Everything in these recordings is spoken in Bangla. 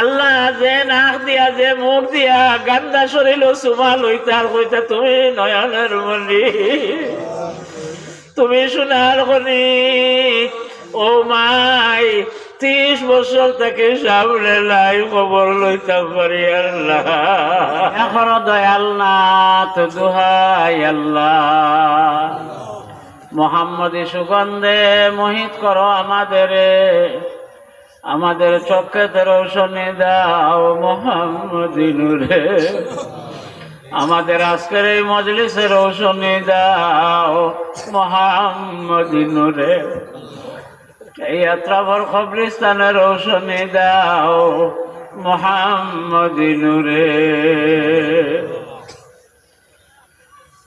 আল্লাহ যে নাক দিয়া, যে মুখ দিয়া গান্দা শরীর সুমা লইতার কইতা তুমি নয়নের মনি তুমি সোনার খনি ও মাই, ত্রিশ বছর থেকে সামনে লাই খবর লইতাম পারি আল্লাহ। এখন দয়াল নাথ দুহাই আল্লাহ। মোহাম্মদী সুগন্ধে মোহিত করো আমাদের। আমাদের চক্ষেতে রৌশনি দাও মোহাম্মদী নূরে। আমাদের আজকের এই মজলিসে রৌশনি দাও মোহাম্মদী নূরে। এই যাত্রাভর কবরিস্তানের রৌশনি দাও মোহাম্মদী নূরে।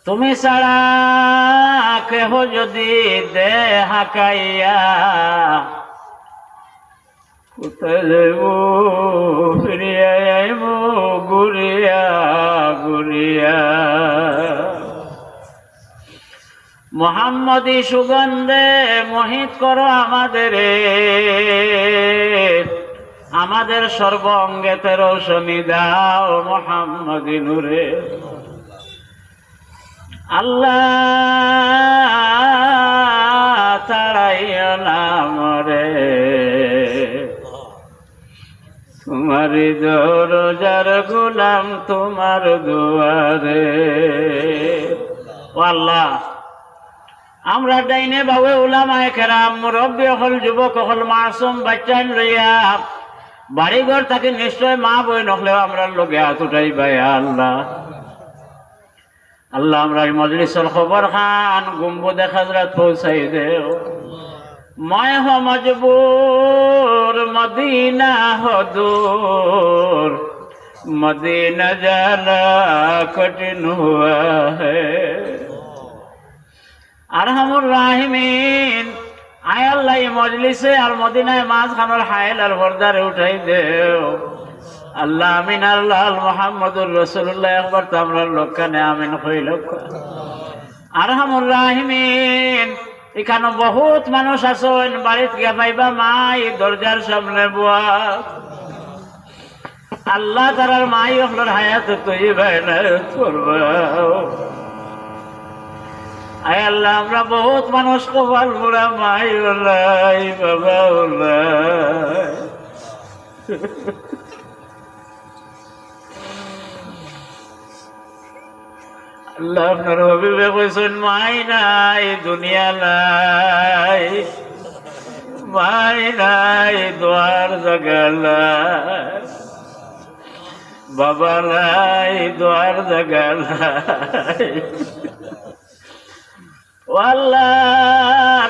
তুমি ছাড়া কেহ যদি দে হাকাইয়া কোথায় যাইব ফিরিয়া যাইব গুড়িয়া গুড়িয়া মোহাম্মদী সুগন্ধে মোহিত করো আমাদের আমাদের সর্ব অঙ্গেতে রৌশনি দাও মোহাম্মদী নূরে। আল্লাহ তাড়াইও না মরে। তোমার দরজার গোলাম তোমার দুয়ারে। আল্লাহ, আমরা ডাইনে বাবু উলামায় কেরাম, মুরব্বী হল, যুবক হল, মাসুম বাচ্চান লইয়া বাড়িঘর থাকে নিশ্চয় মা বই নকলেও আমরা লোকে হাত উঠাই ভাই, আল্লাহ। আল্লাহ আমরা মজলিসের খবর খান গুম্বুদে খাজরাত পৌঁছাই দেও মই হ মজবুর, মদিনা হদুর মদিনা জানা কঠিন है আরহামুর রাহিমিন, আয় আল্লাহ মজলিসে আর মদিনায় মাছ খানোর হাইল আর বরদারে উঠাই দেও। আল্লাহ আমিন, আল্লাহ মোহাম্মদুর রসুল্লাহ একবার তো আমরা লোকানে আমিন হইল আরহামুর রাহিমিন। এখানে বহুত মানুষ আছেন, বাড়িতে গিয়া পাইবা মাই, দরজার সামনে বুয়া। আল্লাহ তারার মাই আপনার হায়াত তুই করবা আয় আল্লাহ, আমরা বহুত মানুষ কপাল মোড়া মাই ওলাই বাবা ওলাই আল্লাহ মাই নাই মাই নাই বাবা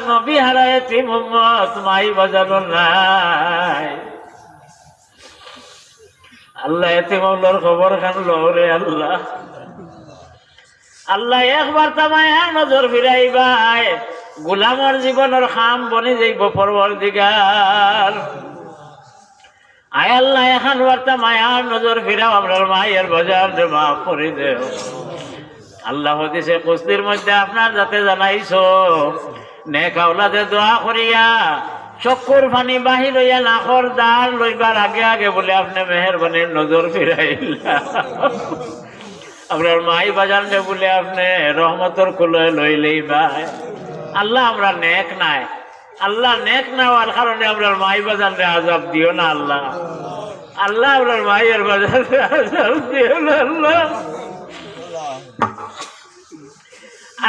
নবী হারায় মোহাম্মদ মাই বাজানো নাই আল্লাহ এতিমুল্লোর খবর খান রে আল্লাহ। আল্লাহ একবার তামায় নজর ফিরাইবাই গোলামর জীবনের খাম বনি যাইব পরবর দিগার আয় আল্লাহ, এখন বার্তা মায়ার নজর ফিরাও আপনার মায়ের বাজার দে, মাফ করে দেও। আল্লাহ হদিসে কুস্তির মধ্যে আপনার যাতে জানাইছো, নেক আওলাদে দোয়া করিয়া চক্কুর পানি বাহির হইয়া নাকর দ্বার লইবার আগে আগে বলে আপনি মেহরবানির নজর ফিরাইলা আপনার মাই বাজান বলে আপনি রহমতর কুলে লইলেই ভাই। আল্লাহ আমরা নেক নাই। আল্লাহ নেক না হওয়ার কারণে আপনার মাই বাজান আজাব দিও না আল্লাহ। আল্লাহ আপনার মাইয়ের বাজান রে আজাব দিও না আল্লাহ।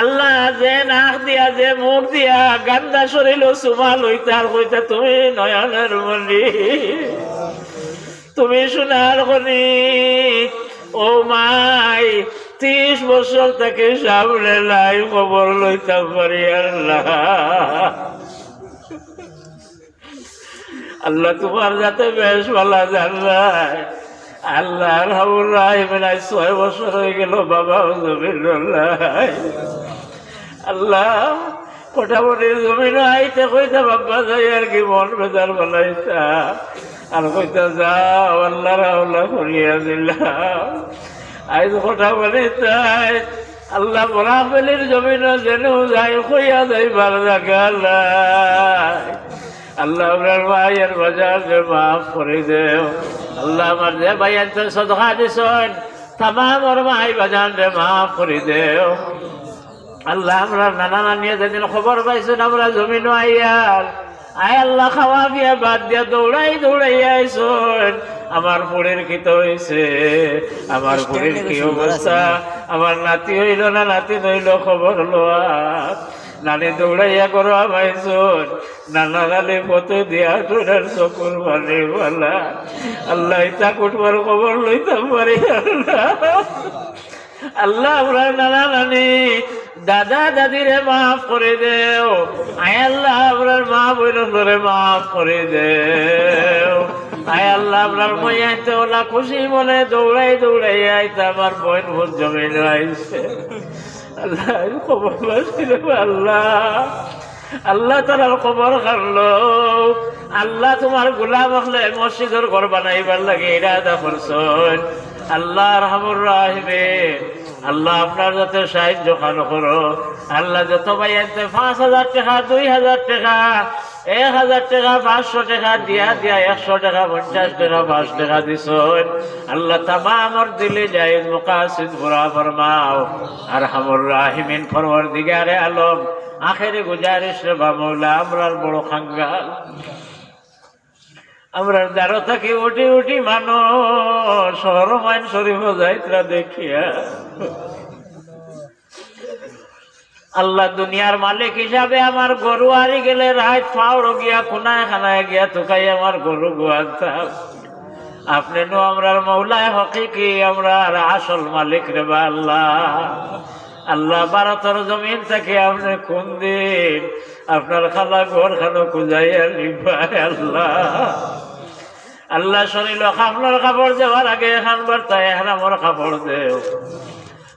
আল্লাহ যে নাক দিয়া, যে মুখ দিয়া গান্দা শরীর সুমা লইতার কইতা তুমি নয়নের মনি তুমি সোনার খনি ও মাই, ত্রিশ বছর তাকে সামনে লাই খবর লইতাম পারি আল্লাহ। আল্লাহ তোমার যাতে বেশ ভালো জানলাই আল্লাহ রাহুল রাহিমেন ছয় বছর হয়ে গেল বাবা জমিন আল্লাহ কোটামুটির জমিন আইতে কইতা বাবা যাই আর কি, মন বেজার বানাইতা আর কইতা যাও আল্লাহ রাহুল্লাহ করিয়া দিলাম। আইজ কথা বলে তাই, আল্লাহ বরাবলির জমিন যেন যাই কইয়া যাইবার জায়গা নাই। আল্লাহ আপনার ভাইয়ের বাজার যে মাফ করে দেও। আল্লাহ আমার যে ভাইয়ের তো সদকা দিছেন, তামাম ওর ভাই বাজার যে মাফ করে দেও। আল্লাহ আমরা নানা নানিয়ে যেদিন খবর পাইছেন, আমরা জমিন আইয়ার। আয় আল্লাহ খাওয়া পিয়া বাদ দিয়া দৌড়াই দৌড়াই আইসন। আমার পুরের কি তো হয়েছে আমার পুরের কি অবস্থা? আমার নাতি হইল না নাতি হইল খবর লোয়া। নানি দৌড়াইয়া করো আমাইছন নানা নানি কত দিয়া তোরার চকুর মানে বলা। আল্লাহ ইতা কুটবার খবর লইতাম পারি আল্লাহ আল্লাহ আমরা নানা নানি দাদা, দাদিরে মাফ করে দেও। আয় আল্লাহ আপনার মা বইনরে মাফ করে দেও। আয় আল্লাহ আপনার মই আইতে ওলা খুশি মনে দৌড়াই দৌড়াই আইতে আমার বোন বোন জমে আইছে আল্লাহ খবর পাচ্ছিল আল্লাহ। আল্লাহ তার খবর কারলো আল্লাহ তোমার গোলাম হলে মসজিদের ঘর বানাইবার লাগে, ইরাদা করছেন। আল্লাহ রহমুর রাহিবে আল্লাহ আপনার যাতে সাহায্য খান করো। আল্লাহ যত ভাই আনতে পাঁচ হাজার টাকা, দুই হাজার টাকা, এক হাজার টাকা, পাঁচশো টাকা দিয়া দিয়া একশো টাকা, পঞ্চাশ টাকা, পাঁচ টাকা দিছ আল্লাহ তামামর দিলে যাই মুকাসিদ ভরা ফরমাও। আর হামুর রাহিমিন ফরওয়ার দিগারে আলম, আখেরে গুজারিশ রে বামৌলা আমরার বড় খাঙ্গাল। আমরা দ্বারো থাকি, উঠি উঠি, মানুষ। হরমাইন শরীফ যাইত্রা দেখিয়া। আল্লাহ দুনিয়ার মালিক হিসাবে আমার গরু হারি গেলে রাত ফাউড় গিয়া কোনায় খানায় গিয়া তোকাই আমার গরু গোয়াতাম আপনি নো আমরার মৌলায় হকি কি? আমরা আর আসল মালিক রে বা আল্লাহ। আল্লাহ ভারতের জমিন থেকে আপনি কোন দিন আপনার খালা ঘর খানো কুজাইয়া নিবাই আল্লাহ। আল্লাহ শরীর আপনার কাপড় দেওয়ার আগে এখান বার্তায় আমার কাপড় দেও।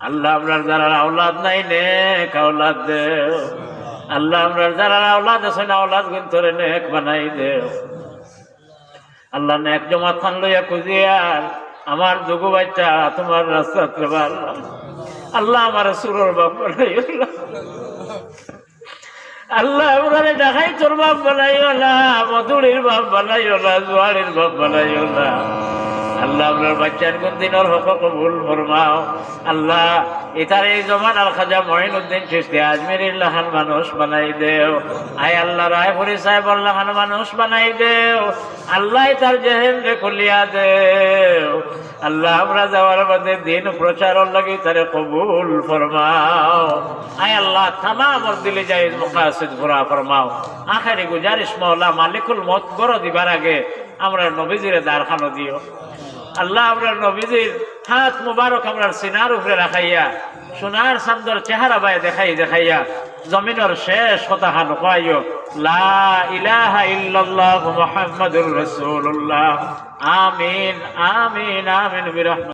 আল্লাহ আপনার যারা আওলাদ নাই নে আওলাদ দেও। আল্লাহ আপনার যারা আওলাদ আছে না আওলাদ গুণ তোরে নেক বানাই দেও। আল্লাহ নেক জমা থান লইয়া খুঁজিয়ার আমার দুগু বাচ্চা, তোমার রাস্তা আল্লাহ আমার সুরর বাপ। আল্লাহ ওনারে দেখাই, তোর বাপ বানাইও না, মধুরির বাপ বানাইও না, জোয়ারির বাপ বানাইও না। আল্লাহ আপনার বাচ্চার দিনের হক কবুল ফরমাও। আল্লাহ এটার এই জমান আল খাজা মহিনুদ্দিন চিস্তি আজমির লাহান মানুষ বানাই দেও। আয় আল্লাহ রায়পুরি সাহেব লাহান মানুষ বানাই দেও। আল্লাহ তার জেহেন খুলিয়া দেও। আল্লাহ, আমরা যাওয়ার বাদে দিন প্রচার লাগে, তারে কবুল ফরমাও। আয় আল্লাহ, তামাম দিলে যাই মুকাসিদ ঘোরা ফরমাও। আখারি গুজারিস মহলা মালিকুল মত গড় দিবার আগে আমরা নবীজিরে দারখানো দিও। আল্লাহ, আমরা নবীজির হাত মুবারক আমরা সিনার উপরে রাখাইয়া সোনার সান্দর চেহারা বাই দেখাই দেখাইয়া জমিনের শেষ কথা হান কয়াইও লা ইলাহা ইল্লাল্লাহু মুহাম্মাদুর রাসূলুল্লাহ আমিন আমিন আমিন বিরহমাত